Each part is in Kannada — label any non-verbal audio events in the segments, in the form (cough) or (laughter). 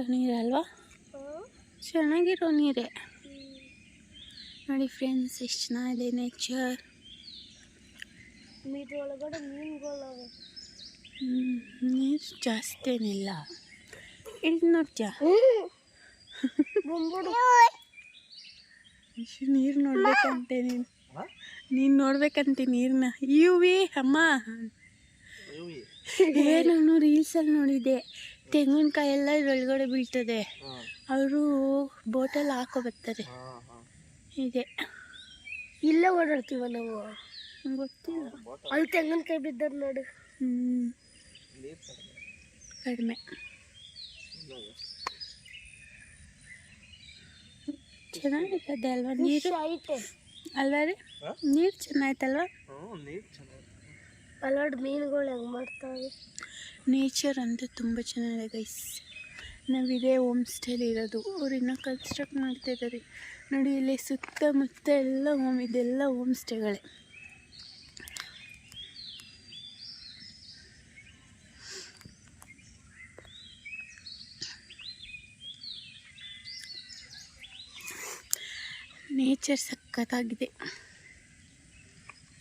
ಚೆನ್ನಾಗಿರೋ ನೀರಲ್ವಾ ಚೆನ್ನಾಗಿರೋ ನೀರೇ. ನೋಡಿ ಫ್ರೆಂಡ್ಸ್ ಎಷ್ಟು ಚೆನ್ನಾಗಿದೆ ನೇಚರ್ ಒಳಗಡೆ ನೀರು ಜಾಸ್ತಿ ಏನಿಲ್ಲ ಇಲ್ಲಿ ನೋಡ್ತೀಯ ನೀರು ನೋಡ್ಬೇಕಂತೆ ನೀನು. ನೀನು ನೋಡ್ಬೇಕಂತೆ ನೀರನ್ನ ಇವಿ ಅಮ್ಮ. ಏ ನಾನು ರೀಲ್ಸಲ್ಲಿ ನೋಡಿದ್ದೆ. ತೆಂಗಿನಕಾಯಿ ಎಲ್ಲ ಒಳಗಡೆ ಬೀಳ್ತದೆ. ಅವರು ಬೋಟಲ್ಲಿ ಹಾಕೋ ಬರ್ತಾರೆ. ಹೀಗೆ. ಇಲ್ಲೇ ಓಡಾಡ್ತೀವ ನಾವು? ಗೊತ್ತಿಲ್ಲ. ಅಲ್ಲಿ ತೆಂಗಿನಕಾಯಿ ಬಿದ್ದದ್ ನೋಡು. ಹ್ಞೂ ಕಡಿಮೆ. ಚೆನ್ನಾಗಿರ್ತದೆ ಅಲ್ವಾ? ನೀರು? ಐತೆ ಅಲ್ವಾ ರೀ? ನೀರು ಚೆನ್ನಾಯ್ತಲ್ವಾ? ಅಲ್ವಾಡ್ ಮೀನುಗಳು ಹೆಂಗೆ ಮಾಡ್ತಾವೆ? ನೇಚರ್ ಅಂತ ತುಂಬ ಚೆನ್ನಾಗಿದೆ ಗೈಸ್ ನಾವಿದೇ ಹೋಮ್ ಸ್ಟೇಲಿ ಇರೋದು. ಅವ್ರು ಇನ್ನೂ ಕನ್ಸ್ಟ್ರಕ್ಟ್ ಮಾಡ್ತಾ ಇದ್ದಾರೆ ನೋಡಿ, ಇಲ್ಲಿ ಸುತ್ತಮುತ್ತ ಎಲ್ಲ ಹೋಮ್ ಇದೆಲ್ಲ ಹೋಮ್ ಸ್ಟೇಗಳೇ ನೇಚರ್ ಸಖತ್ತಾಗಿದೆ.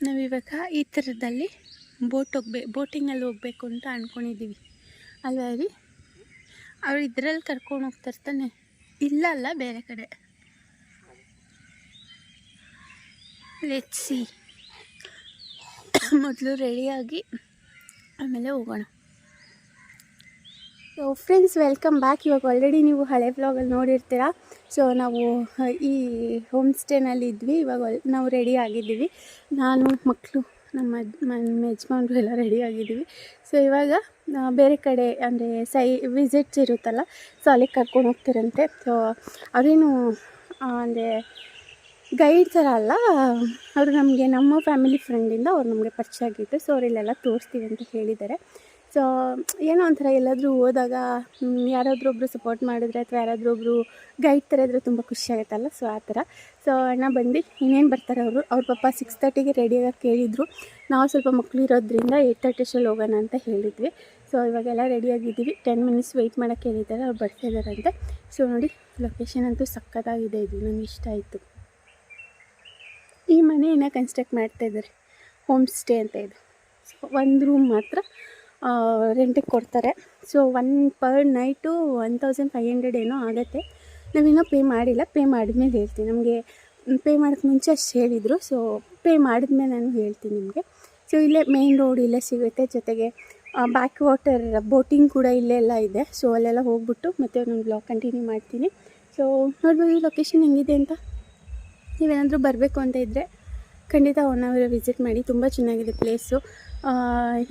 ನಾವಿವಾಗ ಈ ಥರದಲ್ಲಿ ಬೋಟ್ ಹೋಗ್ಬೇ, ಬೋಟಿಂಗಲ್ಲಿ ಹೋಗ್ಬೇಕು ಅಂತ ಅಂದ್ಕೊಂಡಿದ್ದೀವಿ ಅಲ್ವಾ ರೀ? ಅವ್ರು ಇದ್ರಲ್ಲಿ ಕರ್ಕೊಂಡು ಹೋಗ್ತಾರೆ ತಾನೆ ಇಲ್ಲ ಅಲ್ಲ, ಬೇರೆ ಕಡೆ. ಸಿ ಮೊದಲು ರೆಡಿಯಾಗಿ ಆಮೇಲೆ ಹೋಗೋಣ. ಸೊ ಫ್ರೆಂಡ್ಸ್ ವೆಲ್ಕಮ್ ಬ್ಯಾಕ್ ಇವಾಗ ಆಲ್ರೆಡಿ ನೀವು ಹಳೆ ಬ್ಲಾಗಲ್ಲಿ ನೋಡಿರ್ತೀರ? ಸೊ ನಾವು, ಈ ಹೋಮ್ ಸ್ಟೇನಲ್ಲಿ ಇದ್ವಿ ಇವಾಗ ನಾವು ರೆಡಿ ಆಗಿದ್ದೀವಿ. ನಾನು ಮಕ್ಕಳು ನಮ್ಮ ನಮ್ಮ ಯಜಮಾನ್ರು ಎಲ್ಲ ರೆಡಿ ಆಗಿದ್ದೀವಿ. ಸೊ ಇವಾಗ ಬೇರೆ ಕಡೆ ಅಂದರೆ ಸೈ ವಿಸಿಟ್ಸ್ ಇರುತ್ತಲ್ಲ ಸೊ ಅಲ್ಲಿಗೆ ಕರ್ಕೊಂಡು ಹೋಗ್ತಿರಂತೆ. ಸೊ ಅವರೇನು ಅಂದರೆ ಗೈಡ್ ಥರ ಅಲ್ಲ, ಅವರು ನಮಗೆ ನಮ್ಮ ಫ್ಯಾಮಿಲಿ ಫ್ರೆಂಡಿಂದ ಅವ್ರು ನಮಗೆ ಪರಿಚಯ ಆಗಿತ್ತು ಸೊ ಅವರಿಲ್ಲೆಲ್ಲ ತೋರಿಸ್ತೀವಿ ಅಂತ ಹೇಳಿದ್ದಾರೆ. ಸೊ ಏನೋ ಒಂಥರ ಎಲ್ಲಾದರೂ ಹೋದಾಗ ಮ್, ಯಾರಾದರೂ ಒಬ್ಬರು ಸಪೋರ್ಟ್ ಮಾಡಿದ್ರೆ ಅಥವಾ ಯಾರಾದರೂ ಒಬ್ಬರು ಗೈಡ್ ಥರ ಇದ್ದರೆ ತುಂಬ ಖುಷಿ ಆಗುತ್ತಲ್ಲ. ಸೊ ಆ ಥರ. ಸೊ ಅಣ್ಣ ಬಂದು ಇನ್ನೇನು ಬರ್ತಾರೆ ಅವರು? ಅವ್ರ ಪಾಪ ಸಿಕ್ಸ್ ತರ್ಟಿಗೆ ರೆಡಿಯಾಗಿ ಕೇಳಿದರು ನಾವು ಸ್ವಲ್ಪ ಮಕ್ಕಳು ಇರೋದ್ರಿಂದ ಏಯ್ಟ್ ತರ್ಟಿ ಹೋಗೋಣ ಅಂತ ಹೇಳಿದ್ವಿ. ಸೊ ಇವಾಗೆಲ್ಲ ರೆಡಿಯಾಗಿದ್ದೀವಿ ಟೆನ್ ಮಿನಿಟ್ಸ್ ವೆಯ್ಟ್ ಮಾಡೋಕ್ಕೆ ಹೇಳಿದ್ದಾರೆ. ಅವ್ರು ಬರ್ತಾ ಇದ್ದಾರಂತೆ ಸೊ ನೋಡಿ ಲೊಕೇಶನ್ ಅಂತೂ ಸಕ್ಕತ್ತಾಗಿದೆ ಇದು. ನನಗೆ ಇಷ್ಟ ಆಯಿತು. ಈ ಮನೆಯನ್ನು ಕನ್ಸ್ಟ್ರಕ್ಟ್ ಮಾಡ್ತಾ ಇದ್ದಾರೆ. ಹೋಮ್ ಸ್ಟೇ ಅಂತ ಇದು. ಸೊ ಒಂದು ರೂಮ್ ಮಾತ್ರ. ರೆಂಟಿಗೆ ಕೊಡ್ತಾರೆ. So one per night one thousand five hundred ಏನೋ ಆಗುತ್ತೆ. ನಾವಿನ್ನೂ ಪೇ ಮಾಡಿಲ್ಲ. ಪೇ ಮಾಡಿದ್ಮೇಲೆ ಹೇಳ್ತೀನಿ ನಮಗೆ. ಪೇ ಮಾಡೋಕ್ಕೆ ಮುಂಚೆ ಅಷ್ಟು ಹೇಳಿದರು. ಸೊ ಪೇ ಮಾಡಿದ್ಮೇಲೆ ನಾನು ಹೇಳ್ತೀನಿ ನಿಮಗೆ. ಸೊ ಇಲ್ಲೇ ಮೇನ್ ರೋಡ್ ಇಲ್ಲೇ ಸಿಗುತ್ತೆ. ಜೊತೆಗೆ ಬ್ಯಾಕ್ ವಾಟರ್ ಬೋಟಿಂಗ್ ಕೂಡ ಇಲ್ಲೇ ಎಲ್ಲ ಇದೆ. ಸೊ ಅಲ್ಲೆಲ್ಲ ಹೋಗ್ಬಿಟ್ಟು ಮತ್ತೆ ನಾನು ಬ್ಲಾಗ್ ಕಂಟಿನ್ಯೂ ಮಾಡ್ತೀನಿ. ಸೊ ನೋಡ್ಬೋದು ಲೊಕೇಶನ್ ಹೆಂಗಿದೆ ಅಂತ. ನೀವೇನಾದರೂ ಬರಬೇಕು ಅಂತ ಇದ್ದರೆ ಖಂಡಿತ ಒನ್ ಅವರ್ ವಿಸಿಟ್ ಮಾಡಿ ತುಂಬ ಚೆನ್ನಾಗಿದೆ ಪ್ಲೇಸು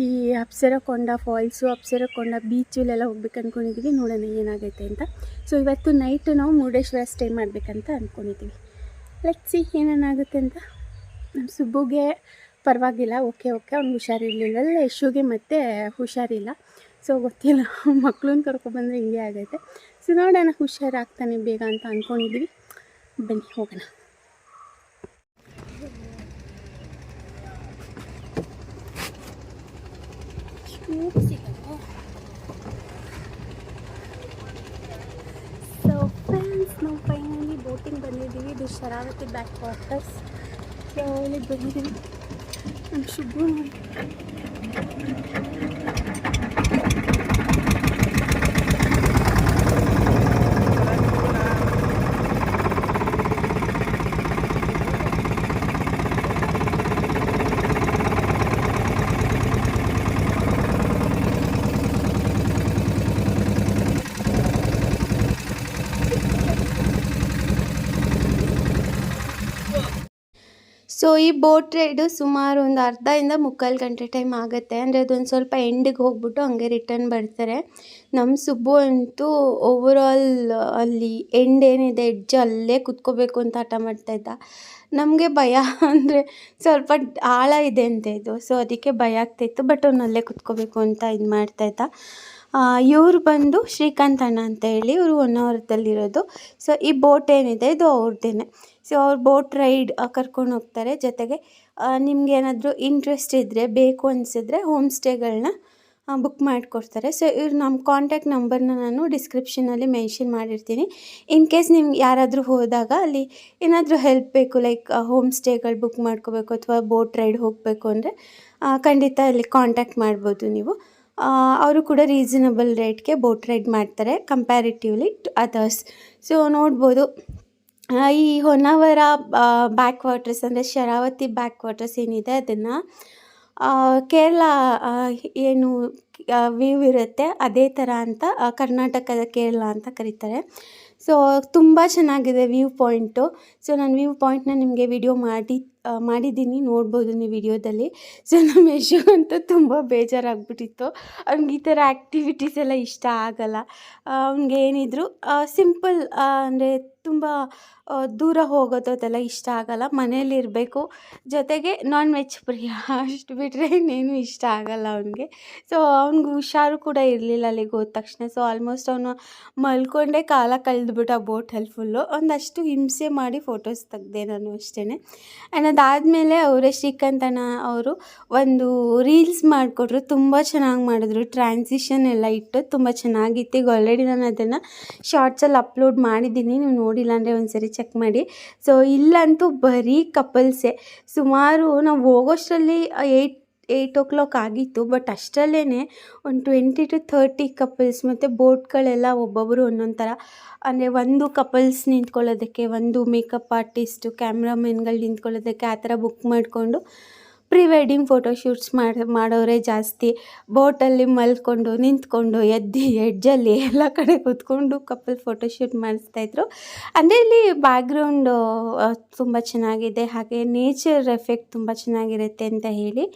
ಈ ಅಪ್ಸರಕೊಂಡ ಫಾಲ್ಸು ಅಪ್ಸರಕೊಂಡ ಬೀಚಲ್ಲೆಲ್ಲ ಹೋಗ್ಬೇಕು ಅಂದ್ಕೊಂಡಿದ್ದೀವಿ ನೋಡೋಣ ಏನಾಗೈತೆ ಅಂತ. ಸೊ ಇವತ್ತು ನೈಟ್ ನಾವು ಮುರುಡೇಶ್ವರ ಸ್ಟೇ ಮಾಡಬೇಕಂತ ಅಂದ್ಕೊಂಡಿದ್ದೀವಿ ಲೆಟ್ ಸಿ ಏನೇನಾಗುತ್ತೆ ಅಂತ. ನಮ್ಮ ಸುಬ್ಬುಗೆ ಪರವಾಗಿಲ್ಲ. ಓಕೆ ಓಕೆ ಅವ್ನಿಗೆ ಹುಷಾರಿರಲಿಲ್ಲ. ಯಶುಗೆ ಮತ್ತೆ ಹುಷಾರಿಲ್ಲ. ಸೊ ಗೊತ್ತಿಲ್ಲ. (laughs) ಮಕ್ಳನ್ನ ಕರ್ಕೊಬಂದ್ರೆ ಹಿಂಗೆ ಆಗೈತೆ. ಸೊ ನೋಡೋಣ ಹುಷಾರಾಗ್ತಾನೆ ಬೇಗ ಅಂತ ಅಂದ್ಕೊಂಡಿದ್ದೀವಿ ಬನ್ನಿ, ಹೋಗೋಣ. ಸೊ ಫ್ರೆಂಡ್ಸ್ ನಾವು ಫೈನಲಿ ಬೋಟಿಂಗ್ ಬಂದಿದ್ದೀವಿ. ಇದು ಶರಾವತಿ ಬ್ಯಾಕ್ ವಾಟರ್ಸ್ ಇಲ್ಲಿಗೆ ಬಂದಿದ್ದೀವಿ. ನಮ್ಮ ಸೊ ಈ ಬೋಟ್ ರೈಡು ಸುಮಾರು ಒಂದು ಅರ್ಧದಿಂದ ಮುಕ್ಕಾಲು ಗಂಟೆ ಟೈಮ್ ಆಗುತ್ತೆ. ಅಂದರೆ ಅದೊಂದು ಸ್ವಲ್ಪ ಎಂಡಿಗೆ ಹೋಗ್ಬಿಟ್ಟು ಹಂಗೆ ರಿಟರ್ನ್ ಬರ್ತಾರೆ. ನಮ್ಮ ಸುಬ್ಬು ಅಂತೂ ಓವರಾಲ್ ಅಲ್ಲಿ ಎಂಡ್ ಏನಿದೆ ಎಡ್ಜ್ ಅಲ್ಲೇ ಕುತ್ಕೋಬೇಕು ಅಂತ ಹಠ ಮಾಡ್ತಾಯಿದ್ದ ನಮಗೆ ಭಯ (laughs) ಅಂದರೆ ಸ್ವಲ್ಪ ಆಳ ಇದೆ ಅಂತ ಇದು. ಸೊ ಅದಕ್ಕೆ ಭಯ ಆಗ್ತಾಯಿತ್ತು ಬಟ್ ಅವ್ನು ಅಲ್ಲೇ ಕುತ್ಕೋಬೇಕು ಅಂತ ಇದು ಮಾಡ್ತಾಯಿದ್ದ ಇವ್ರು ಬಂದು ಶ್ರೀಕಾಂತ್ ಅಣ್ಣ ಅಂತ ಹೇಳಿ ಇವರು ಹೊನ್ನಾವರದಲ್ಲಿರೋದು. ಸೊ ಈ ಬೋಟ್ ಏನಿದೆ, ಇದು ಅವ್ರದ್ದೇನೆ ಸೊ ಅವ್ರು ಬೋಟ್ ರೈಡ್ ಕರ್ಕೊಂಡು ಹೋಗ್ತಾರೆ. ಜೊತೆಗೆ ನಿಮ್ಗೆ ಏನಾದರೂ ಇಂಟ್ರೆಸ್ಟ್ ಇದ್ದರೆ ಬೇಕು ಅನಿಸಿದ್ರೆ ಹೋಮ್ ಸ್ಟೇಗಳನ್ನ ಬುಕ್ ಮಾಡಿಕೊಡ್ತಾರೆ. ಸೊ ಇವ್ರು ನಮ್ಮ ಕಾಂಟ್ಯಾಕ್ಟ್ ನಂಬರ್ನ ನಾನು ಡಿಸ್ಕ್ರಿಪ್ಷನಲ್ಲಿ ಮೆನ್ಷನ್ ಮಾಡಿರ್ತೀನಿ. ಇನ್ ಕೇಸ್ ನಿಮ್ಗೆ ಯಾರಾದರೂ ಹೋದಾಗ ಅಲ್ಲಿ ಏನಾದರೂ ಹೆಲ್ಪ್ ಬೇಕು ಲೈಕ್ ಹೋಮ್ ಸ್ಟೇಗಳು ಬುಕ್ ಮಾಡ್ಕೋಬೇಕು ಅಥವಾ ಬೋಟ್ ರೈಡ್ ಹೋಗಬೇಕು ಅಂದರೆ ಖಂಡಿತ ಅಲ್ಲಿ ಕಾಂಟ್ಯಾಕ್ಟ್ ಮಾಡ್ಬೋದು ನೀವು. ಅವರು ಕೂಡ ರೀಸನಬಲ್ ರೇಟ್ಗೆ ಬೋಟ್ ರೈಡ್ ಮಾಡ್ತಾರೆ ಕಂಪ್ಯಾರಿಟಿವ್ಲಿ ಟು ಅದರ್ಸ್ ಸೊ ನೋಡ್ಬೋದು. ಈ ಹೊನ್ನಾವರ ಬ್ಯಾಕ್ ವಾಟರ್ಸ್ ಅಂದರೆ ಶರಾವತಿ ಬ್ಯಾಕ್ ವಾಟರ್ಸ್ ಏನಿದೆ ಅದನ್ನು ಕೇರಳ ಏನು ವ್ಯೂ ಇರುತ್ತೆ, ಅದೇ ಥರ ಅಂತ ಕರ್ನಾಟಕದ ಕೇರಳ ಅಂತ ಕರೀತಾರೆ. ಸೊ ತುಂಬ ಚೆನ್ನಾಗಿದೆ ವ್ಯೂ ಪಾಯಿಂಟು. ಸೊ ನಾನು ವ್ಯೂ ಪಾಯಿಂಟ್ನ ನಿಮಗೆ ವಿಡಿಯೋ ಮಾಡಿ ಮಾಡಿದ್ದೀನಿ, ನೋಡ್ಬೋದು ನೀವು ವಿಡಿಯೋದಲ್ಲಿ. ಸೊ ನಮ್ಮ ಯಶವಂತೂ ತುಂಬ ಬೇಜಾರಾಗ್ಬಿಟ್ಟಿತ್ತು. ಅವ್ನಿಗೆ ಈ ಥರ ಆ್ಯಕ್ಟಿವಿಟೀಸ್ ಎಲ್ಲ ಇಷ್ಟ ಆಗಲ್ಲ. ಅವ್ನಿಗೆ ಏನಿದ್ರು ಸಿಂಪಲ್ ಅಂದರೆ ತುಂಬ ದೂರ ಹೋಗೋದು ಅದೆಲ್ಲ ಇಷ್ಟ ಆಗಲ್ಲ. ಮನೇಲಿರಬೇಕು ಜೊತೆಗೆ ನಾನ್ ವೆಜ್ ಪ್ರಿಯ ಅಷ್ಟು ಬಿಟ್ಟರೆ ಇನ್ನೇನು ಇಷ್ಟ ಆಗಲ್ಲ ಅವನಿಗೆ. ಸೊ ಅವ್ನಿಗೆ ಹುಷಾರು ಕೂಡ ಇರಲಿಲ್ಲ ಅಲ್ಲಿಗೆ ಹೋದ ತಕ್ಷಣ. ಸೊ ಆಲ್ಮೋಸ್ಟ್ ಅವನು ಮಲ್ಕೊಂಡೇ ಕಾಲ ಕಳೆದ್ಬಿಟ್ಟ ಬೋಟಲ್ಲಿ ಫುಲ್ಲು ಒಂದಷ್ಟು ಹಿಂಸೆ ಮಾಡಿ ಫೋಟೋಸ್ ತೆಗ್ದೆ ನಾನು ಅಷ್ಟೇ ಆ್ಯಂಡ್ ಅದಾದಮೇಲೆ ಅವರೇ ಶ್ರೀಕಾಂತಣ್ಣ ಅವರು ಒಂದು ರೀಲ್ಸ್ ಮಾಡಿಕೊಟ್ರು. ತುಂಬ ಚೆನ್ನಾಗಿ ಮಾಡಿದ್ರು. ಟ್ರಾನ್ಸಿಷನ್ ಎಲ್ಲ ಇಟ್ಟು ತುಂಬ ಚೆನ್ನಾಗಿತ್ತು. ಈಗ ಆಲ್ರೆಡಿ ನಾನು ಅದನ್ನು ಶಾರ್ಟ್ಸಲ್ಲಿ ಅಪ್ಲೋಡ್ ಮಾಡಿದ್ದೀನಿ. ನೀವು ನೋಡಿಲ್ಲ ಅಂದರೆ ಒಂದ್ಸರಿ ಚೆಕ್ ಮಾಡಿ. ಸೊ ಇಲ್ಲಂತೂ ಬರೀ ಕಪಲ್ಸೇ ಸುಮಾರು ನಾವು ಹೋಗೋಷ್ಟರಲ್ಲಿ ಏಯ್ಟ್ ಏಯ್ಟ್ ಓ ಕ್ಲಾಕ್ ಆಗಿತ್ತು ಬಟ್ ಅಷ್ಟರಲ್ಲೇ ಒಂದು ಟ್ವೆಂಟಿ ಟು ಥರ್ಟಿ ಕಪಲ್ಸ್ ಮತ್ತು ಬೋಟ್ಗಳೆಲ್ಲ ಒಬ್ಬೊಬ್ಬರು ಒಂದೊಂದು ಥರ ಅಂದರೆ ಒಂದು ಕಪಲ್ಸ್ ನಿಂತ್ಕೊಳ್ಳೋದಕ್ಕೆ, ಒಂದು ಮೇಕಪ್ ಆರ್ಟಿಸ್ಟು ಕ್ಯಾಮ್ರಾಮೆನ್ಗಳು ನಿಂತ್ಕೊಳ್ಳೋದಕ್ಕೆ ಆ ಥರ ಬುಕ್ ಮಾಡಿಕೊಂಡು ಪ್ರೀ ವೆಡ್ಡಿಂಗ್ ಫೋಟೋಶೂಟ್ಸ್ ಮಾಡಿ, ಮಾಡೋರೆ ಜಾಸ್ತಿ. ಬೋಟಲ್ಲಿ ಮಲ್ಕೊಂಡು, ನಿಂತ್ಕೊಂಡು, ಎದ್ದು, ಎಡ್ಜಲ್ಲಿ ಎಲ್ಲ ಕಡೆ ಕೂತ್ಕೊಂಡು ಕಪಲ್ ಫೋಟೋಶೂಟ್ ಮಾಡಿಸ್ತಾಯಿದ್ರು ಅಂದರೆ ಇಲ್ಲಿ ಬ್ಯಾಕ್ಗ್ರೌಂಡು ತುಂಬ ಚೆನ್ನಾಗಿದೆ. ಹಾಗೆ ನೇಚರ್ ಎಫೆಕ್ಟ್ ತುಂಬ ಚೆನ್ನಾಗಿರುತ್ತೆ ಅಂತ ಹೇಳಿ.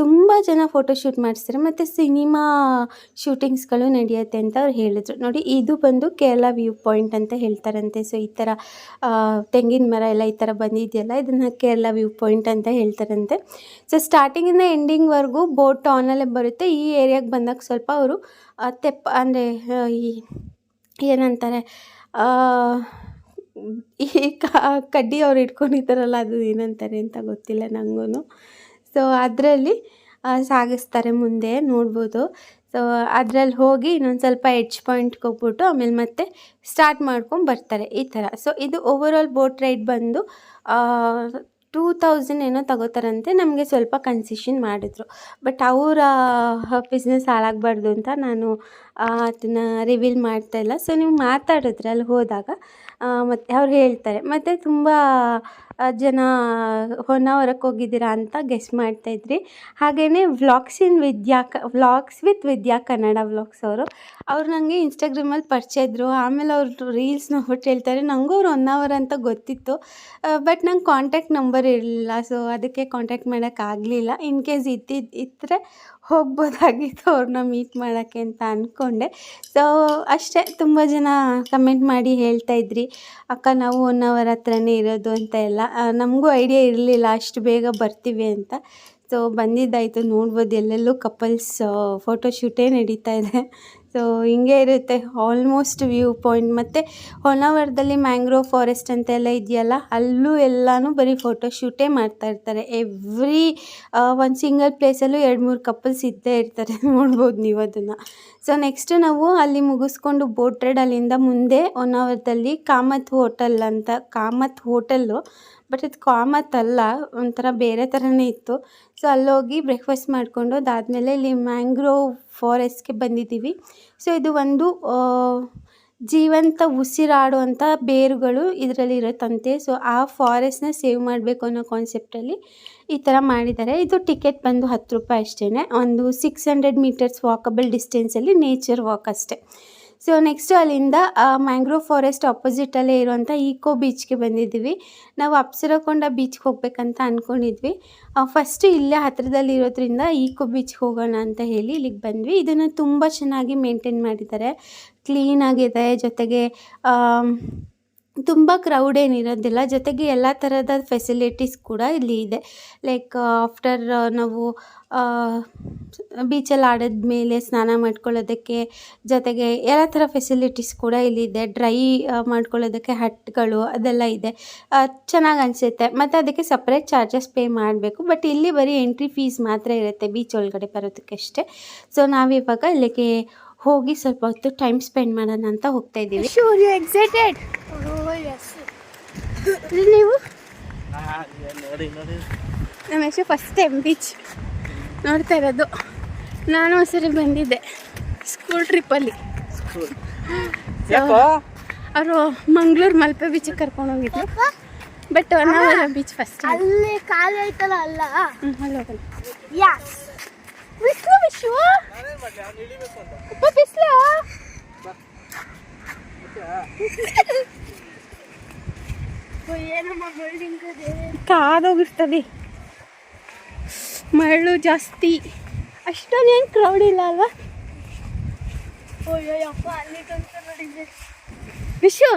ತುಂಬ ಜನ ಫೋಟೋಶೂಟ್ ಮಾಡಿಸ್ತಾರೆ ಮತ್ತು ಸಿನಿಮಾ ಶೂಟಿಂಗ್ಸ್ಗಳು ನಡೆಯುತ್ತೆ ಅಂತ ಅವ್ರು ಹೇಳಿದ್ರು. ನೋಡಿ, ಇದು ಬಂದು ಕೇರಳ ವ್ಯೂ ಪಾಯಿಂಟ್ ಅಂತ ಹೇಳ್ತಾರಂತೆ. ಸೊ ಈ ಥರ ತೆಂಗಿನ ಮರ ಎಲ್ಲ ಈ ಥರ ಬಂದಿದೆಯಲ್ಲ, ಇದನ್ನು ಕೇರಳ ವ್ಯೂ ಪಾಯಿಂಟ್ ಅಂತ ಹೇಳ್ತಾರಂತೆ. ಸೊ ಸ್ಟಾರ್ಟಿಂಗಿಂದ ಎಂಡಿಂಗ್ವರೆಗೂ ಬೋಟ್ ಆನಲ್ಲೇ ಬರುತ್ತೆ. ಈ ಏರಿಯಾಗೆ ಬಂದಾಗ ಸ್ವಲ್ಪ ಅವರು ತೆಪ್ಪ, ಅಂದರೆ ಈ, ಏನಂತಾರೆ ಈ ಕಡ್ಡಿ ಅವ್ರು ಇಟ್ಕೊಂಡಿದ್ದಾರಲ್ಲ, ಅದು ಏನಂತಾರೆ ಅಂತ ಗೊತ್ತಿಲ್ಲ ನನಗೂ ಸೊ ಅದರಲ್ಲಿ ಸಾಗಿಸ್ತಾರೆ ಮುಂದೆ, ನೋಡ್ಬೋದು. ಸೊ ಅದರಲ್ಲಿ ಹೋಗಿ ಇನ್ನೊಂದು ಸ್ವಲ್ಪ ಎಡ್ಜ್ ಪಾಯಿಂಟ್ಗೆ ಹೋಗ್ಬಿಟ್ಟು ಆಮೇಲೆ ಮತ್ತೆ ಸ್ಟಾರ್ಟ್ ಮಾಡ್ಕೊಂಡು ಬರ್ತಾರೆ ಈ ಥರ. ಸೊ ಇದು ಓವರಾಲ್ ಬೋಟ್ ರೈಡ್ ಬಂದು ಟೂ ತೌಸಂಡ್ ಏನೋ ತಗೋತಾರಂತೆ, ನಮಗೆ ಸ್ವಲ್ಪ ಕನ್ಸಿಷನ್ ಮಾಡಿದ್ರು. ಬಟ್ ಅವರ ಬಿಸ್ನೆಸ್ ಹಾಳಾಗಬಾರ್ದು ಅಂತ ನಾನು ಅದನ್ನು ರಿವೀಲ್ ಮಾಡ್ತಾ ಇಲ್ಲ. ಸೊ ನೀವು ಮಾತಾಡಿದ್ರೆ ಅಲ್ಲಿ ಹೋದಾಗ ಮತ್ತು ಅವ್ರು ಹೇಳ್ತಾರೆ. ಮತ್ತು ತುಂಬ ಜನ ಹೊನ್ನಾವರಕ್ಕೆ ಹೋಗಿದ್ದೀರಾ ಅಂತ ಗೆಸ್ ಮಾಡ್ತಾಯಿದ್ರಿ ಹಾಗೆಯೇ ವ್ಲಾಗ್ಸ್ ಇನ್ ವಿದ್ಯಾ ಕ vlogs with Vidya Kannada vlogs ಅವರು. ಅವ್ರು ನನಗೆ ಇನ್ಸ್ಟಾಗ್ರಾಮಲ್ಲಿ ಪರಿಚಯ ಇದ್ದರು ಆಮೇಲೆ ಅವರು ರೀಲ್ಸ್ ನೋಡ್ಬಿಟ್ಟು ಹೇಳ್ತಾರೆ. ನನಗೂ ಅವ್ರು ಹೊನ್ನಾವರ ಅಂತ ಗೊತ್ತಿತ್ತು. ಬಟ್ ನಂಗೆ ಕಾಂಟ್ಯಾಕ್ಟ್ ನಂಬರ್ ಇರಲಿಲ್ಲ. ಸೊ ಅದಕ್ಕೆ ಕಾಂಟ್ಯಾಕ್ಟ್ ಮಾಡೋಕ್ಕಾಗಲಿಲ್ಲ ಇನ್ ಕೇಸ್ ಇದ್ದಿದ್ದು ಇದ್ದರೆ ಹೋಗ್ಬೋದಾಗಿತ್ತು ಅವ್ರನ್ನ ಮೀಟ್ ಮಾಡೋಕ್ಕೆ ಅಂತ ಅಂದ್ಕೊಂಡೆ ಸೊ ಅಷ್ಟೇ, ತುಂಬ ಜನ ಕಮೆಂಟ್ ಮಾಡಿ ಹೇಳ್ತಾ ಇದ್ರಿ. ಅಕ್ಕ, ನಾವು ಒನ್ ಅವರ್ ಹತ್ರನೇ ಇರೋದು ಅಂತ ಎಲ್ಲ. ನಮಗೂ ಐಡಿಯಾ ಇರಲಿಲ್ಲ, ಅಷ್ಟು ಬೇಗ ಬರ್ತೀವಿ ಅಂತ. ಸೊ ಬಂದಿದ್ದಾಯಿತು, ನೋಡ್ಬೋದು ಎಲ್ಲೆಲ್ಲೂ ಕಪಲ್ಸ್ ಫೋಟೋಶೂಟೇ ನಡೀತಾ ಇದೆ. ಸೊ ಹಿಂಗೆ ಇರುತ್ತೆ. ಆಲ್ಮೋಸ್ಟ್ ವ್ಯೂ ಪಾಯಿಂಟ್ ಮತ್ತು ಹೊನ್ನಾವರದಲ್ಲಿ ಮ್ಯಾಂಗ್ರೋವ್ ಫಾರೆಸ್ಟ್ ಅಂತೆಲ್ಲ ಇದೆಯಲ್ಲ, ಅಲ್ಲೂ ಎಲ್ಲನೂ ಬರೀ ಫೋಟೋಶೂಟೇ ಮಾಡ್ತಾ ಇರ್ತಾರೆ. ಎವ್ರಿ ಒಂದು ಸಿಂಗಲ್ ಪ್ಲೇಸಲ್ಲೂ ಎರಡು ಮೂರು ಕಪಲ್ಸ್ ಇದ್ದೇ ಇರ್ತಾರೆ. (laughs) ನೋಡ್ಬೋದು ನೀವು ಅದನ್ನು. ಸೊ ನೆಕ್ಸ್ಟ್ ನಾವು ಅಲ್ಲಿ ಮುಗಿಸ್ಕೊಂಡು ಬೋಟ್ ರೈಡ್ ಅಲ್ಲಿಂದ ಮುಂದೆ ಹೊನ್ನಾವರದಲ್ಲಿ ಕಾಮತ್ ಹೋಟೆಲ್ ಅಂತ. ಕಾಮತ್ ಹೋಟೆಲ್ಲು ಬಟ್ ಇದು ಕಾಮತ್ ಅಲ್ಲ, ಒಂಥರ ಬೇರೆ ಥರನೇ ಇತ್ತು. ಸೊ ಅಲ್ಲೋಗಿ ಬ್ರೇಕ್ಫಾಸ್ಟ್ ಮಾಡಿಕೊಂಡು ಅದಾದಮೇಲೆ ಇಲ್ಲಿ ಮ್ಯಾಂಗ್ರೋವ್ ಫಾರೆಸ್ಟ್ಗೆ ಬಂದಿದ್ದೀವಿ. ಸೊ ಇದು ಒಂದು ಜೀವಂತ ಉಸಿರಾಡುವಂಥ ಬೇರುಗಳು ಇದರಲ್ಲಿ ಇರುತ್ತಂತೆ. ಸೊ ಆ ಫಾರೆಸ್ಟ್ನ ಸೇವ್ ಮಾಡಬೇಕು ಅನ್ನೋ ಕಾನ್ಸೆಪ್ಟಲ್ಲಿ ಈ ಥರ ಮಾಡಿದ್ದಾರೆ. ಇದು ಟಿಕೆಟ್ ಬಂದು ಹತ್ತು ರೂಪಾಯಿ ಅಷ್ಟೇ ಒಂದು ಸಿಕ್ಸ್ ಹಂಡ್ರೆಡ್ ಮೀಟರ್ಸ್ ವಾಕಬಲ್ ಡಿಸ್ಟೆನ್ಸಲ್ಲಿ ನೇಚರ್ ವಾಕ್ ಅಷ್ಟೇ. ಸೊ ನೆಕ್ಸ್ಟು ಅಲ್ಲಿಂದ ಮ್ಯಾಂಗ್ರೋವ್ ಫಾರೆಸ್ಟ್ ಆಪೋಸಿಟಲ್ಲೇ ಇರುವಂಥ ಈಕೋ ಬೀಚ್ಗೆ ಬಂದಿದ್ದೀವಿ. ನಾವು ಅಪ್ಸರಕೊಂಡ ಬೀಚ್ಗೆ ಹೋಗ್ಬೇಕಂತ ಅಂದ್ಕೊಂಡಿದ್ವಿ ಫಸ್ಟು ಇಲ್ಲೇ ಹತ್ತಿರದಲ್ಲಿರೋದ್ರಿಂದ ಈಕೋ ಬೀಚ್ಗೆ ಹೋಗೋಣ ಅಂತ ಹೇಳಿ ಇಲ್ಲಿಗೆ ಬಂದ್ವಿ. ಇದನ್ನು ತುಂಬ ಚೆನ್ನಾಗಿ ಮೇಂಟೈನ್ ಮಾಡಿದ್ದಾರೆ. ಕ್ಲೀನಾಗಿದೆ ಜೊತೆಗೆ ತುಂಬ ಕ್ರೌಡ್ ಏನಿರೋದಿಲ್ಲ ಜೊತೆಗೆ ಎಲ್ಲ ಥರದ ಫೆಸಿಲಿಟೀಸ್ ಕೂಡ ಇಲ್ಲಿ ಇದೆ. ಲೈಕ್ ಆಫ್ಟರ್ ನಾವು ಬೀಚಲ್ಲಿ ಆಡಿದ್ಮೇಲೆ ಸ್ನಾನ ಮಾಡ್ಕೊಳ್ಳೋದಕ್ಕೆ ಜೊತೆಗೆ ಎಲ್ಲ ಥರ ಫೆಸಿಲಿಟೀಸ್ ಕೂಡ ಇಲ್ಲಿದೆ ಡ್ರೈ ಮಾಡ್ಕೊಳ್ಳೋದಕ್ಕೆ ಹಟ್ಗಳು ಅದೆಲ್ಲ ಇದೆ. ಚೆನ್ನಾಗಿ ಅನಿಸುತ್ತೆ. ಮತ್ತು ಅದಕ್ಕೆ ಸಪ್ರೇಟ್ ಚಾರ್ಜಸ್ ಪೇ ಮಾಡಬೇಕು. ಬಟ್ ಇಲ್ಲಿ ಬರೀ ಎಂಟ್ರಿ ಫೀಸ್ ಮಾತ್ರ ಇರುತ್ತೆ ಬೀಚ್ ಒಳಗಡೆ ಬರೋದಕ್ಕಷ್ಟೇ ಸೊ ನಾವಿವಾಗ ಇಲ್ಲಿಗೆ ಹೋಗಿ ಸ್ವಲ್ಪ ಹೊತ್ತು ಟೈಮ್ ಸ್ಪೆಂಡ್ ಮಾಡೋಣ ಅಂತ ಹೋಗ್ತಾ ಇದ್ದೀವಿ. ಎಕ್ಸೈಟೆಡ್ ನೀವು? ನೋಡಿ ನೋಡಿ. ನಮ್ಮ ಹೆಸರು ಫಸ್ಟ್ ಟೈಮ್ ಬೀಚ್ ನೋಡ್ತಾ ಇರೋದು. ನಾನು ಒಂದ್ಸರಿ ಬಂದಿದ್ದೆ. ಸ್ಕೂಲ್ ಟ್ರಿಪ್ಪಲ್ಲಿ ಯಾಕೋ? ಅವರು ಮಂಗಳೂರು ಮಲ್ಪೆ ಬೀಚಿಗೆ ಕರ್ಕೊಂಡು ಹೋಗಿದ್ರು. ಬಟ್ ನಾವು ಬೀಚ್ ಫಸ್ಟ್ ಅಲ್ಲಿ ಖಾಲಿ ಐತಲ್ಲ ಅಲ್ಲ? ಅಲ್ಲಿ ಹೋಗಲ್ಲ. ಬಿಸ್ಲು ಅಪ್ಪ ಬಿಸ್ಲು ಕಾದೋಗಿರ್ತದೆ. ಮರಳು ಜಾಸ್ತಿ. ಅಷ್ಟೊಂದೇನು ಕ್ರೌಡ್ ಇಲ್ಲ ಅಲ್ವಾ? ವಿಶು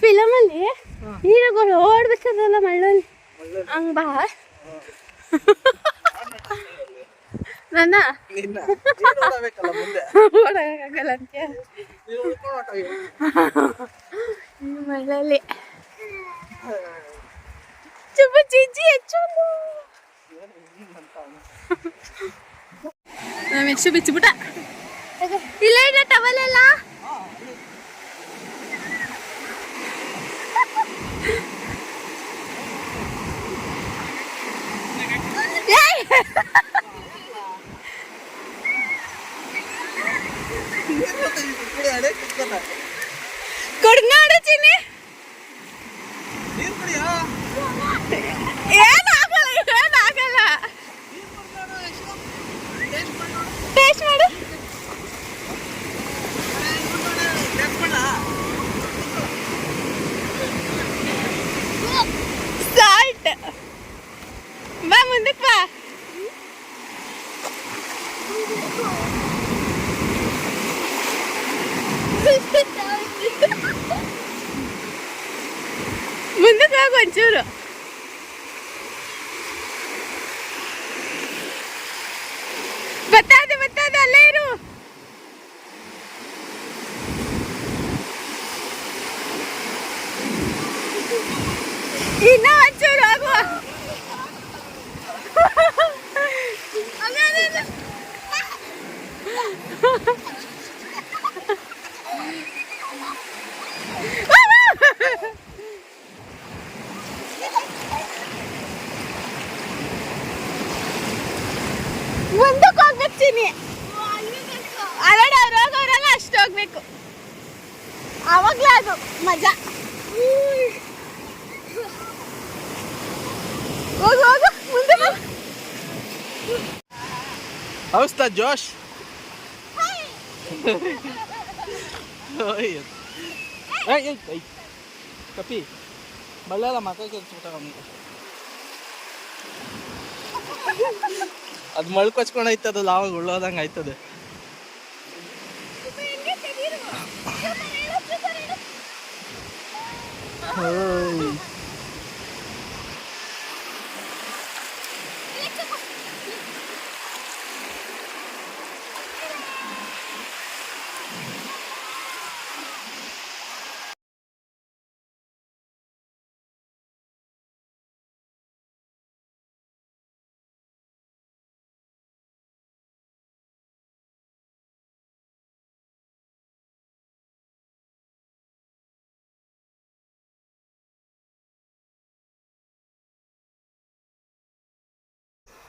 ಫಿಲಮಲ್ಲಿ ನೀರುಗಳು ಓಡ್ಬಿಡ್ತದಲ್ಲ ಮಳ್ಳಲ್ಲಿ ಹಂಗ ಬಾ. ನನ್ನ. ಓಡಕ್ಕಾಗಲ್ಲ ಅಂತ. ಮಳ್ಳಲ್ಲಿ ಚುಬ್ಬ ಚಿಜ್ಜಿ ಹೆಚ್ಚೊಂದು ನಮ್ಮ ಎಷ್ಟು ಬಿಚ್ಚಿಬಿಟ್ಟ ಇಲ್ಲ ಇಲ್ಲ ಟವಲ್ ಎಲ್ಲ ಏಯ್! ಕುಡಿ, ಅದೇ ಕುಡ್ಕೊತ. ಕೊಡ್ನಾಡು ಚಿನ್ನಿ ನೀರ್ ಕುಡಿಯೋ. ಏನಾಗಲ್ಲ ಏನಾಗಲ್ಲ ನೀರ್ ಕುಡ್ಕೊಂಡು ಎಷ್ಟು? ಟೇಸ್ಟ್ ಮಾಡು. ಟೇಸ್ಟ್ ಮಾಡು ಟೇಸ್ಟ್ ಮಾಡಾ? ಸಾಲ್ಟ್ ಬಾ ಮುಂದಕ್ಕೆ ಬಾ ಮುಂದಕ್ಕೆ ಹೋಗು ಒಂಚೂರು ಬತ್ತಾದೆ ಬತ್ತಾದೆ ಅಲ್ಲೇ ಇರು ಇನ್ನ ಒಂಚೂರು ಹೋಗುವ ಅದೇ, ಅದೇ, ಅದೇ. ಮುಂದಕ್ಕೆ ಹೋಗ್ಬೇಕು ಚಿನ್ನಿ ಅಲ್ಲಡ ಅವ್ರು ಹೋಗೋರೆಲ್ಲ ಅಷ್ಟು ಹೋಗ್ಬೇಕು. ಅವಾಗ್ಲೇ ಅದು ಮಜಾ. ಹೋಗು ಹೋಗು, ಮುಂದೆ ಬಾ. ಹೌಸ್ತಾ ಜೋಶ್ Ay, ay, ಏಯ್. ಕಪಿ ಬಳ್ಳೆಲ್ಲ ಮಕ್ಕ ಕೆಲ್ಸ್ಬಿಟ್ಟ ನಮ್ಗೆ ಅದು ಮಳ್ಕೊಚ್ಕೊಂಡು ಆಯ್ತದ ಲಾವಾಗ ಉಳ್ಳೋದಂಗೆ ಆಯ್ತದೆ ಓಯ್.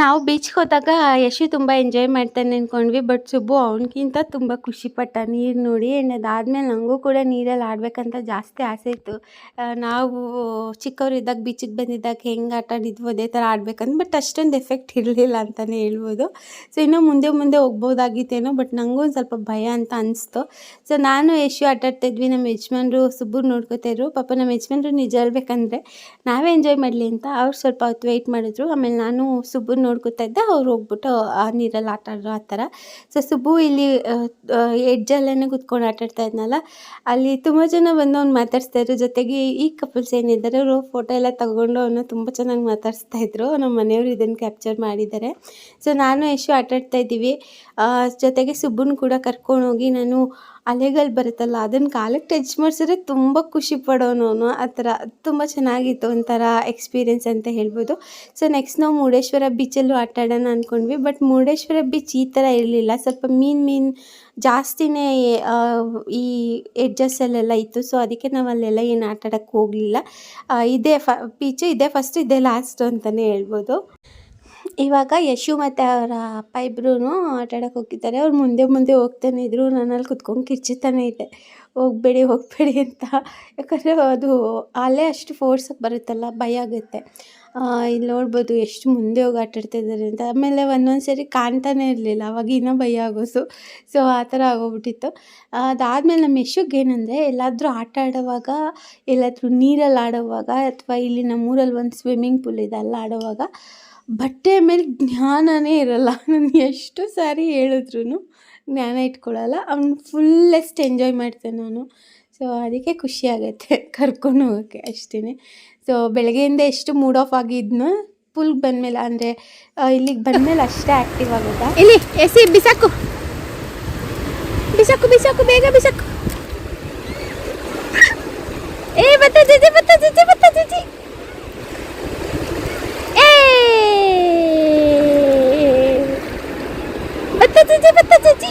ನಾವು ಬೀಚ್ಗೆ ಹೋದಾಗ ಯಶು ತುಂಬ ಎಂಜಾಯ್ ಮಾಡ್ತಾನೆ ಅಂದ್ಕೊಂಡ್ವಿ ಬಟ್ ಸುಬ್ಬು ಅವನಿಗಿಂತ ತುಂಬ ಖುಷಿಪಟ್ಟ ನೀರು ನೋಡಿ ಆ್ಯಂಡ್ ಅದಾದಮೇಲೆ ನನಗೂ ಕೂಡ ನೀರಲ್ಲಿ ಆಡಬೇಕಂತ ಜಾಸ್ತಿ ಆಸೆ ಇತ್ತು. ನಾವು ಚಿಕ್ಕವರಿದ್ದಾಗ ಬೀಚಿಗೆ ಬಂದಿದ್ದಾಗ ಹೆಂಗೆ ಆಟ ಆಡಿದ್ವು ಅದೇ ಥರ ಆಡ್ಬೇಕಂತ ಬಟ್ ಅಷ್ಟೊಂದು ಎಫೆಕ್ಟ್ ಇರಲಿಲ್ಲ ಅಂತಲೇ ಹೇಳ್ಬೋದು. ಸೊ ಇನ್ನೂ ಮುಂದೆ ಮುಂದೆ ಹೋಗ್ಬೋದಾಗಿತ್ತೇನೋ ಬಟ್ ನನಗೂ ಒಂದು ಸ್ವಲ್ಪ ಭಯ ಅಂತ ಅನಿಸ್ತು. ಸೊ ನಾನು ಯಶು ಆಟಾಡ್ತಿದ್ವಿ ನಮ್ಮ ಯಜಮಾನ್ರು ಸುಬ್ಬರು ನೋಡ್ಕೋತಾಯಿದ್ರು ಪಾಪ ನಮ್ಮ ಯಜಮಾನ್ರು ನಿಜ ಹೇಳ್ಬೇಕಂದ್ರೆ ನಾವೇ ಎಂಜಾಯ್ ಮಾಡಲಿ ಅಂತ ಅವ್ರು ಸ್ವಲ್ಪ ಹೊತ್ತು ವೆಯ್ಟ್ ಮಾಡಿದ್ರು. ಆಮೇಲೆ ನಾನು ಸುಬ್ಬು ನೋಡ್ಕೊತಾ ಇದ್ದ, ಅವ್ರು ಹೋಗ್ಬಿಟ್ಟು, ಆ ನೀರಲ್ಲಿ ಆಟ ಆಡೋ ಆ ಥರ. ಸೊ ಸುಬ್ಬು ಇಲ್ಲಿ ಎಡ್ಜಲ್ಲೇ ಕುತ್ಕೊಂಡು ಆಟ ಆಡ್ತಾ ಇದ್ನಲ್ಲ. ಅಲ್ಲಿ ತುಂಬ ಜನ ಬಂದು ಅವ್ನು ಮಾತಾಡ್ಸ್ತಾ ಇದ್ರು. ಜೊತೆಗೆ ಈ ಕಪಲ್ಸ್ ಏನಿದ್ದಾರೆ, ಅವರು ಫೋಟೋ ಎಲ್ಲ ತಗೊಂಡು ಅವನ್ನ ತುಂಬ ಚೆನ್ನಾಗಿ ಮಾತಾಡಿಸ್ತಾ ಇದ್ರು. ನಮ್ಮ ಮನೆಯವರು ಇದನ್ನು ಕ್ಯಾಪ್ಚರ್ ಮಾಡಿದ್ದಾರೆ. ಸೊ ನಾನು ಯಶು ಆಟಾಡ್ತಾ ಇದ್ದೀವಿ. ಜೊತೆಗೆ ಸುಬ್ಬುನ್ ಕೂಡ ಕರ್ಕೊಂಡು ಹೋಗಿ ನಾನು ಅಲೆಗಳು ಬರುತ್ತಲ್ಲ, ಅದನ್ನು ಕಾಲಕ್ಕೆ ಟಚ್ ಮಾಡಿಸಿದ್ರೆ ತುಂಬ ಖುಷಿ ಪಡೋನು ಆ ಥರ, ತುಂಬ ಚೆನ್ನಾಗಿತ್ತು ಒಂಥರ ಎಕ್ಸ್ಪೀರಿಯೆನ್ಸ್ ಅಂತ ಹೇಳ್ಬೋದು. ಸೊ ನೆಕ್ಸ್ಟ್ ನಾವು ಮುರುಡೇಶ್ವರ ಬೀಚಲ್ಲೂ ಆಟ ಆಡೋಣ ಅಂದ್ಕೊಂಡ್ವಿ ಬಟ್ ಮುರುಡೇಶ್ವರ ಬೀಚ್ ಈ ಥರ ಇರಲಿಲ್ಲ. ಸ್ವಲ್ಪ ಮೀನು ಮೀನು ಜಾಸ್ತಿನೇ ಈ ಎಡ್ಜಸ್ಸಲ್ಲೆಲ್ಲ ಇತ್ತು. ಸೊ ಅದಕ್ಕೆ ನಾವು ಅಲ್ಲೆಲ್ಲ ಏನು ಆಟ ಆಡೋಕ್ಕೆ ಹೋಗಲಿಲ್ಲ. ಇದೇ ಫ ಇದೇ ಫಸ್ಟು ಇದೇ ಲಾಸ್ಟು ಅಂತಲೇ ಹೇಳ್ಬೋದು. ಇವಾಗ ಯಶು ಮತ್ತು ಅವರ ಅಪ್ಪ ಇಬ್ಬರೂ ಆಟ ಆಡೋಕೆ ಹೋಗಿದ್ದಾರೆ. ಅವ್ರು ಮುಂದೆ ಮುಂದೆ ಹೋಗ್ತಾನೆ ಇದ್ರು. ನನ್ನಲ್ಲಿ ಕುತ್ಕೊಂಡು ಕಿರ್ಚಿತಾನೆ ಇದ್ದೆ ಹೋಗಬೇಡಿ ಹೋಗಬೇಡಿ ಅಂತ. ಯಾಕಂದರೆ ಅದು ಅಲ್ಲೇ ಅಷ್ಟು ಫೋರ್ಸಾಗಿ ಬರುತ್ತಲ್ಲ, ಭಯ ಆಗುತ್ತೆ. ಇಲ್ಲಿ ನೋಡ್ಬೋದು ಎಷ್ಟು ಮುಂದೆ ಹೋಗಿ ಆಟ ಆಡ್ತಾ ಇದ್ದಾರೆ ಅಂತ. ಆಮೇಲೆ ಒಂದೊಂದು ಸರಿ ಕಾಣ್ತಾನೆ ಇರಲಿಲ್ಲ. ಅವಾಗ ಇನ್ನೂ ಭಯ ಆಗೋದು. ಸೊ ಆ ಥರ ಆಗೋಗ್ಬಿಟ್ಟಿತ್ತು. ಅದಾದಮೇಲೆ ನಮ್ಮ ಯಶುಗೆ ಏನಂದರೆ, ಎಲ್ಲಾದರೂ ಆಟ ಆಡೋವಾಗ ಎಲ್ಲಾದರೂ ನೀರಲ್ಲಿ ಆಡೋವಾಗ, ಅಥವಾ ಇಲ್ಲಿ ನಮ್ಮೂರಲ್ಲಿ ಒಂದು ಸ್ವಿಮ್ಮಿಂಗ್ ಪೂಲ್ ಇದೆ, ಅಲ್ಲಿ ಆಡೋವಾಗ ಬಟ್ಟೆ ಮೇಲೆ ಜ್ಞಾನನೇ ಇರಲ್ಲ. ನಾನು ಎಷ್ಟು ಸಾರಿ ಹೇಳಿದ್ರು ಜ್ಞಾನ ಇಟ್ಕೊಳ್ಳಲ್ಲ ಅವ್ನು ಫುಲ್ಲೆಸ್ಟ್ ಎಂಜಾಯ್ ಮಾಡ್ತೇನೆ ನಾನು. ಸೊ ಅದಕ್ಕೆ ಖುಷಿ ಆಗುತ್ತೆ ಕರ್ಕೊಂಡು ಹೋಗೋಕ್ಕೆ ಅಷ್ಟೇ ಸೊ ಬೆಳಗ್ಗೆಯಿಂದ ಎಷ್ಟು ಮೂಡ್ ಆಫ್ ಆಗಿದ್ನು ಫುಲ್ ಬಂದಮೇಲೆ, ಅಂದರೆ ಇಲ್ಲಿಗೆ ಬಂದಮೇಲೆ ಅಷ್ಟೇ ಆ್ಯಕ್ಟಿವ್ ಆಗುತ್ತಾ ಇಲ್ಲಿ, ಎಸಿ, ಬಿಸಾಕು. ಬಿಸಾಕು ಬಿಸಾಕು, ಬೇಗ ಬಿಸಾಕು. ಏ, ಬತ್ತ, ಜಿಜಿ ಬತ್ತ ಜಿಜಿ, ಬತ್ತ ಜಿಜಿ ಏ ಬತ್ತ ಜಿಜಿ ಬತ್ತ ಜಿಜಿ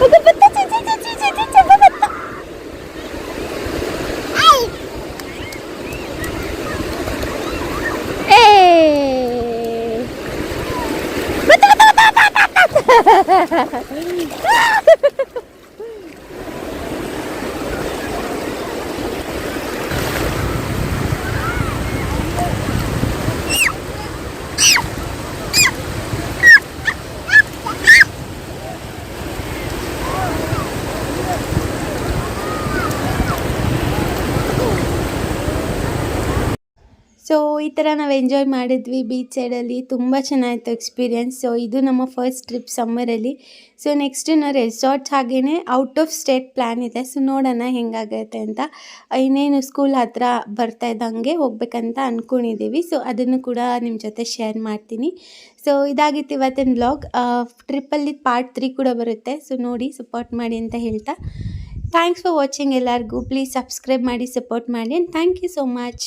ಹೋಗು ಬತ್ತ ಜಿಜಿ ಜಿಜಿ ಜಿಜಿ ಜಗ ಬತ್ತ ಏ ಬತ್ತ ಬತ್ತ ಬತ್ತ ಬತ್ತ ಬತ್ತ ಸೊ ಈ ಥರ ನಾವು ಎಂಜಾಯ್ ಮಾಡಿದ್ವಿ ಬೀಚ್ ಸೈಡಲ್ಲಿ ತುಂಬ ಚೆನ್ನಾಗಿತ್ತು ಎಕ್ಸ್ಪೀರಿಯೆನ್ಸ್ ಸೊ ಇದು ನಮ್ಮ ಫಸ್ಟ್ ಟ್ರಿಪ್ ಸಮ್ಮರಲ್ಲಿ ಸೊ ನೆಕ್ಸ್ಟ್ ನಾವು ರೆಸಾರ್ಟ್ಸ್ ಹಾಗೇ ಔಟ್ ಆಫ್ ಸ್ಟೇಟ್ ಪ್ಲ್ಯಾನ್ ಇದೆ. ಸೊ ನೋಡೋಣ ಹೆಂಗಾಗತ್ತೆ ಅಂತ. ಇನ್ನೇನು ಸ್ಕೂಲ್ ಹತ್ರ ಬರ್ತಾ ಇದ್ದಂಗೆ ಹೋಗ್ಬೇಕಂತ ಅಂದ್ಕೊಂಡಿದ್ದೀವಿ ಸೊ ಅದನ್ನು ಕೂಡ ನಿಮ್ಮ ಜೊತೆ ಶೇರ್ ಮಾಡ್ತೀನಿ. ಸೊ ಇದಾಗಿತ್ತು ಇವತ್ತಿನ ಬ್ಲಾಗ್ ಟ್ರಿಪ್ಪಲ್ಲಿ ಪಾರ್ಟ್ ತ್ರೀ ಕೂಡ ಬರುತ್ತೆ. ಸೊ ನೋಡಿ ಸಪೋರ್ಟ್ ಮಾಡಿ ಅಂತ ಹೇಳ್ತಾ. ಥ್ಯಾಂಕ್ಸ್ ಫಾರ್ ವಾಚಿಂಗ್ ಎಲ್ಲರಿಗೂ. ಪ್ಲೀಸ್ ಸಬ್ಸ್ಕ್ರೈಬ್ ಮಾಡಿ ಸಪೋರ್ಟ್ ಮಾಡಿ. And thank you so much